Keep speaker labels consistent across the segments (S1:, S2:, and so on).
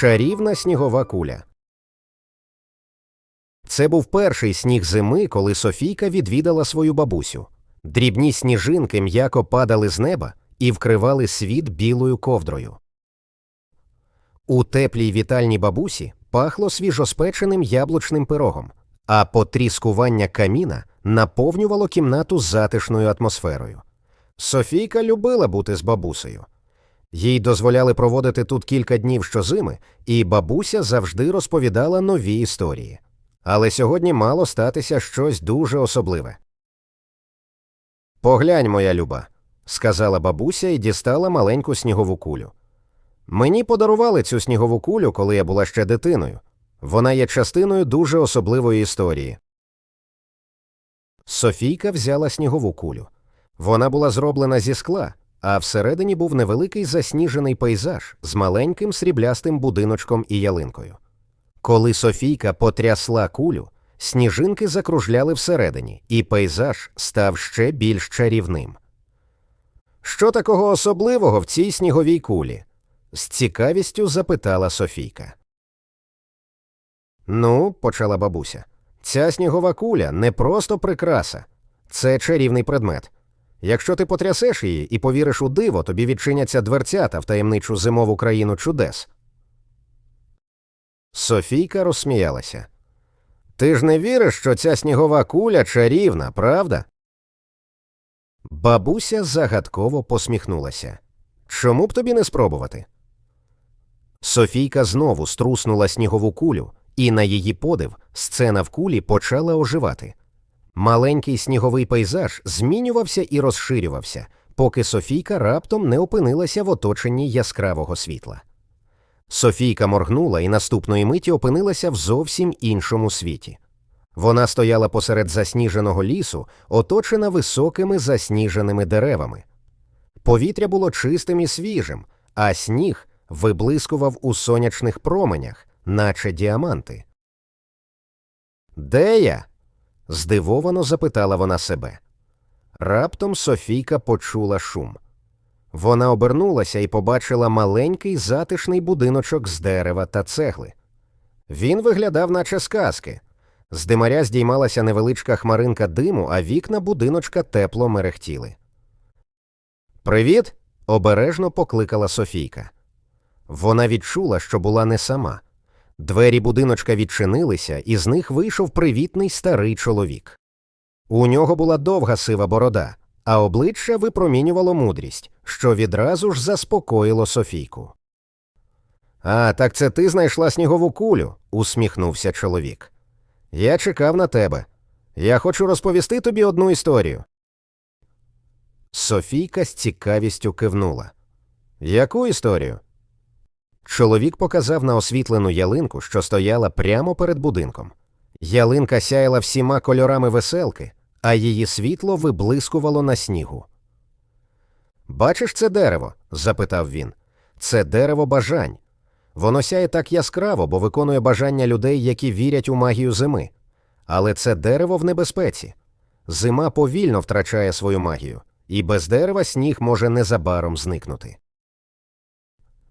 S1: Чарівна снігова куля. Це був перший сніг зими, коли Софійка відвідала свою бабусю. Дрібні сніжинки м'яко падали з неба і вкривали світ білою ковдрою. У теплій вітальній бабусі пахло свіжоспеченим яблучним пирогом, а потріскування каміна наповнювало кімнату затишною атмосферою. Софійка любила бути з бабусею. Їй дозволяли проводити тут кілька днів щозими, і бабуся завжди розповідала нові історії. Але сьогодні мало статися щось дуже особливе. Поглянь, моя люба, сказала бабуся і дістала маленьку снігову кулю. Мені подарували цю снігову кулю, коли я була ще дитиною. Вона є частиною дуже особливої історії. Софійка взяла снігову кулю. Вона була зроблена зі скла, а всередині був невеликий засніжений пейзаж з маленьким сріблястим будиночком і ялинкою. Коли Софійка потрясла кулю, сніжинки закружляли всередині, і пейзаж став ще більш чарівним. Що такого особливого в цій сніговій кулі? з цікавістю запитала Софійка. Ну, почала бабуся, ця снігова куля не просто прикраса, це чарівний предмет. Якщо ти потрясеш її і повіриш у диво, тобі відчиняться дверцята в таємничу зимову країну чудес. Софійка розсміялася. Ти ж не віриш, що ця снігова куля чарівна, правда? Бабуся загадково посміхнулася. Чому б тобі не спробувати? Софійка знову струснула снігову кулю, і на її подив сцена в кулі почала оживати. Маленький сніговий пейзаж змінювався і розширювався, поки Софійка раптом не опинилася в оточенні яскравого світла. Софійка моргнула і наступної миті опинилася в зовсім іншому світі. Вона стояла посеред засніженого лісу, оточена високими засніженими деревами. Повітря було чистим і свіжим, а сніг виблискував у сонячних променях, наче діаманти. Де я? Здивовано запитала вона себе. Раптом Софійка почула шум. Вона обернулася і побачила маленький затишний будиночок з дерева та цегли. Він виглядав, наче сказки. З димаря здіймалася невеличка хмаринка диму, а вікна будиночка тепло мерехтіли. Привіт. обережно покликала Софійка. Вона відчула, що була не сама. Двері будиночка відчинилися, і з них вийшов привітний старий чоловік. У нього була довга сива борода, а обличчя випромінювало мудрість, що відразу ж заспокоїло Софійку. А, так це ти знайшла снігову кулю, усміхнувся чоловік. Я чекав на тебе. Я хочу розповісти тобі одну історію. Софійка з цікавістю кивнула. Яку історію? Чоловік показав на освітлену ялинку, що стояла прямо перед будинком. Ялинка сяяла всіма кольорами веселки, а її світло виблискувало на снігу. Бачиш це дерево? запитав він. Це дерево бажань. Воно сяє так яскраво, бо виконує бажання людей, які вірять у магію зими. Але це дерево в небезпеці. Зима повільно втрачає свою магію, і без дерева сніг може незабаром зникнути.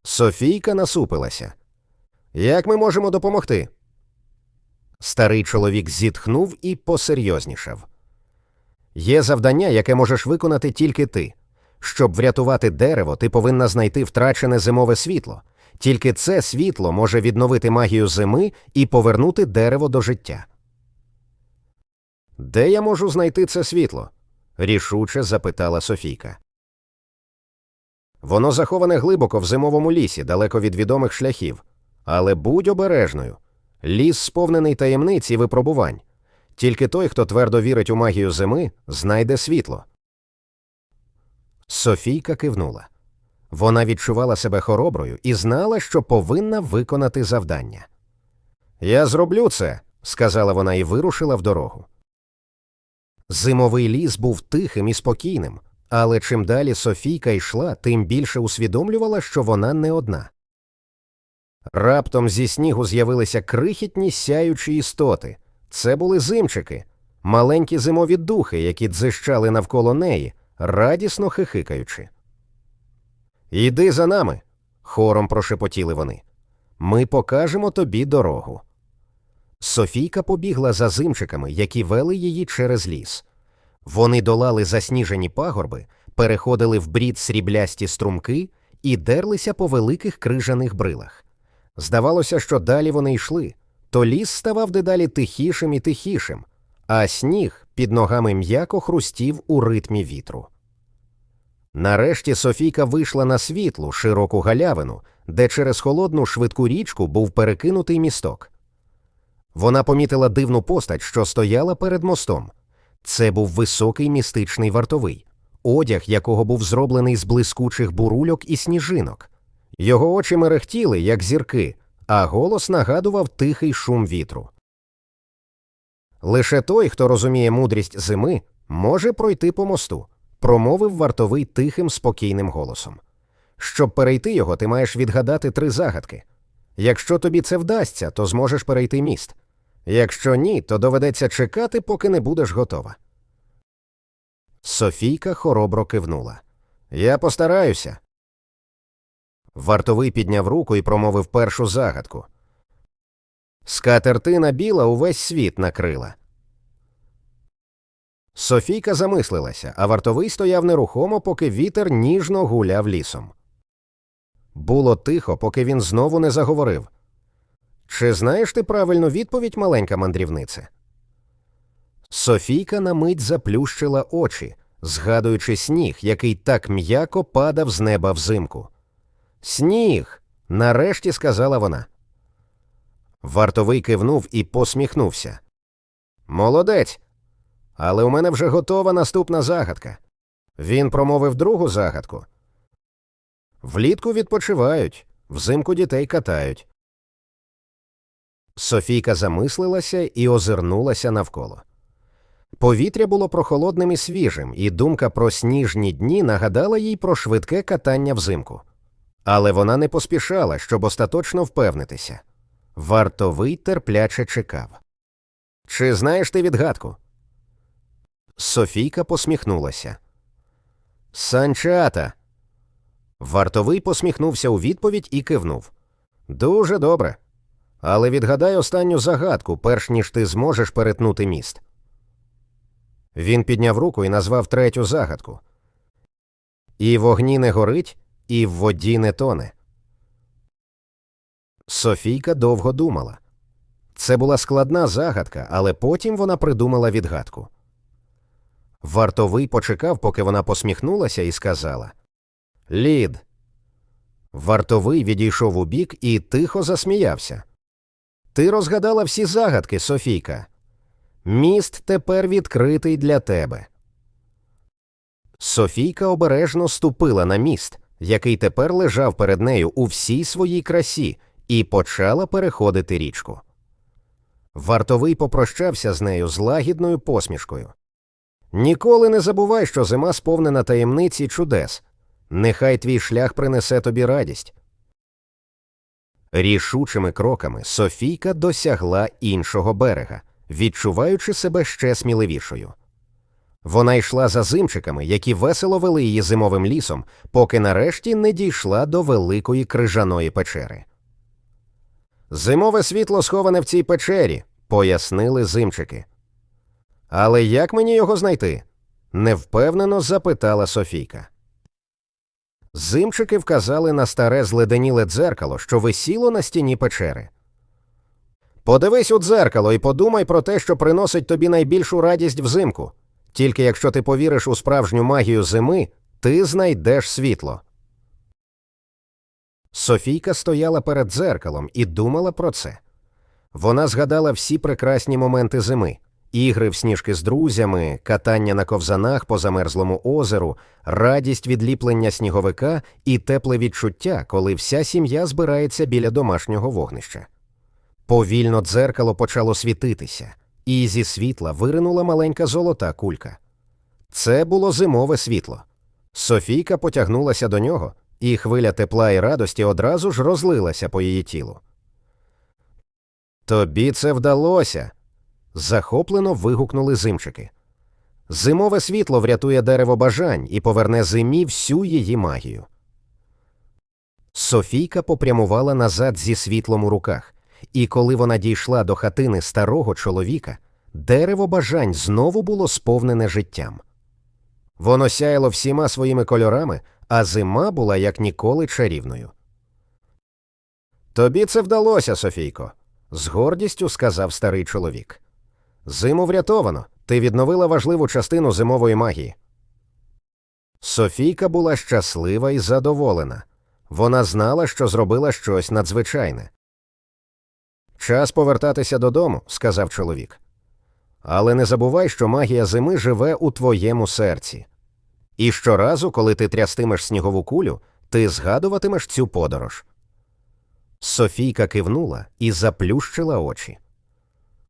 S1: Софійка насупилася. Як ми можемо допомогти? Старий чоловік зітхнув і посерйознішав. Є завдання, яке можеш виконати тільки ти. Щоб врятувати дерево, ти повинна знайти втрачене зимове світло. Тільки це світло може відновити магію зими і повернути дерево до життя. Де я можу знайти це світло? рішуче запитала Софійка. Воно заховане глибоко в зимовому лісі, далеко від відомих шляхів. Але будь обережною. Ліс сповнений таємниць і випробувань. Тільки той, хто твердо вірить у магію зими, знайде світло. Софійка кивнула. Вона відчувала себе хороброю і знала, що повинна виконати завдання. Я зроблю це, сказала вона і вирушила в дорогу. Зимовий ліс був тихим і спокійним, але чим далі Софійка йшла, тим більше усвідомлювала, що вона не одна. Раптом зі снігу з'явилися крихітні сяючі істоти. Це були зимчики, маленькі зимові духи, які дзищали навколо неї, радісно хихикаючи. Іди за нами, хором прошепотіли вони. Ми покажемо тобі дорогу. Софійка побігла за зимчиками, які вели її через ліс. Вони долали засніжені пагорби, переходили в брід сріблясті струмки і дерлися по великих крижаних брилах. Здавалося, що далі вони йшли, то ліс ставав дедалі тихішим і тихішим, а сніг під ногами м'яко хрустів у ритмі вітру. Нарешті Софійка вийшла на світлу, широку галявину, де через холодну швидку річку був перекинутий місток. Вона помітила дивну постать, що стояла перед мостом. Це був високий містичний вартовий, одяг якого був зроблений з блискучих бурульок і сніжинок. Його очі мерехтіли, як зірки, а голос нагадував тихий шум вітру. Лише той, хто розуміє мудрість зими, може пройти по мосту, промовив вартовий тихим, спокійним голосом. Щоб перейти його, ти маєш відгадати три загадки. Якщо тобі це вдасться, то зможеш перейти міст. Якщо ні, то доведеться чекати, поки не будеш готова. Софійка хоробро кивнула. Я постараюся. Вартовий підняв руку і промовив першу загадку. Скатертина біла увесь світ накрила. Софійка замислилася, а вартовий стояв нерухомо, поки вітер ніжно гуляв лісом. Було тихо, поки він знову не заговорив. Чи знаєш ти правильну відповідь, маленька мандрівнице? Софійка на мить заплющила очі, згадуючи сніг, який так м'яко падав з неба взимку. Сніг. нарешті сказала вона. Вартовий кивнув і посміхнувся. Молодець. Але у мене вже готова наступна загадка. Він промовив другу загадку. Влітку відпочивають, взимку дітей катають. Софійка замислилася і озирнулася навколо. Повітря було прохолодним і свіжим, і думка про сніжні дні нагадала їй про швидке катання взимку. Але вона не поспішала, щоб остаточно впевнитися. Вартовий терпляче чекав. Чи знаєш ти відгадку? Софійка посміхнулася. Санчата. Вартовий посміхнувся у відповідь і кивнув. Дуже добре. Але відгадай останню загадку, перш ніж ти зможеш перетнути міст. Він підняв руку і назвав третю загадку. І вогні не горить, і в воді не тоне. Софійка довго думала. Це була складна загадка, але потім вона придумала відгадку. Вартовий почекав, поки вона посміхнулася і сказала Лід. Вартовий відійшов у бік і тихо засміявся. Ти розгадала всі загадки, Софійка. Міст тепер відкритий для тебе. Софійка обережно ступила на міст, який тепер лежав перед нею у всій своїй красі, і почала переходити річку. Вартовий попрощався з нею з лагідною посмішкою. Ніколи не забувай, що зима сповнена таємниць і чудес. Нехай твій шлях принесе тобі радість. Рішучими кроками Софійка досягла іншого берега, відчуваючи себе ще сміливішою. Вона йшла за зимчиками, які весело вели її зимовим лісом, поки нарешті не дійшла до великої крижаної печери. Зимове світло сховане в цій печері, пояснили зимчики. Але як мені його знайти? невпевнено запитала Софійка. Зимчики вказали на старе зледеніле дзеркало, що висіло на стіні печери. Подивись у дзеркало і подумай про те, що приносить тобі найбільшу радість взимку. Тільки якщо ти повіриш у справжню магію зими, ти знайдеш світло. Софійка стояла перед дзеркалом і думала про це. Вона згадала всі прекрасні моменти зими ігри в сніжки з друзями, катання на ковзанах по замерзлому озеру, радість відліплення сніговика і тепле відчуття, коли вся сім'я збирається біля домашнього вогнища. Повільно дзеркало почало світитися, і зі світла виринула маленька золота кулька. Це було зимове світло. Софійка потягнулася до нього, і хвиля тепла і радості одразу ж розлилася по її тілу. Тобі це вдалося захоплено вигукнули зимчики. Зимове світло врятує дерево бажань і поверне зимі всю її магію. Софійка попрямувала назад зі світлом у руках, і коли вона дійшла до хатини старого чоловіка, дерево бажань знову було сповнене життям. Воно сяяло всіма своїми кольорами, а зима була як ніколи чарівною. Тобі це вдалося, Софійко, з гордістю сказав старий чоловік. Зиму врятовано, ти відновила важливу частину зимової магії. Софійка була щаслива і задоволена. Вона знала, що зробила щось надзвичайне. Час повертатися додому, сказав чоловік. Але не забувай, що магія зими живе у твоєму серці. І щоразу, коли ти трястимеш снігову кулю, ти згадуватимеш цю подорож. Софійка кивнула і заплющила очі.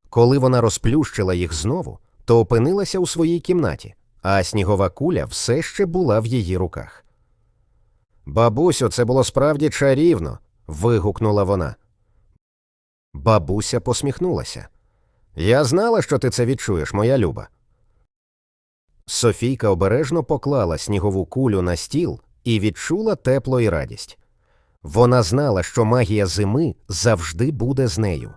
S1: Коли вона розплющила їх знову, то опинилася у своїй кімнаті, а снігова куля все ще була в її руках. Бабусю, це було справді чарівно. вигукнула вона. Бабуся посміхнулася. Я знала, що ти це відчуєш, моя люба. Софійка обережно поклала снігову кулю на стіл і відчула тепло і радість. Вона знала, що магія зими завжди буде з нею.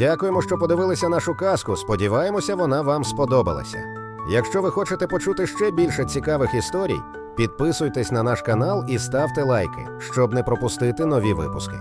S1: Дякуємо, що подивилися нашу казку. Сподіваємося, вона вам сподобалася. Якщо ви хочете почути ще більше цікавих історій, підписуйтесь на наш канал і ставте лайки, щоб не пропустити нові випуски.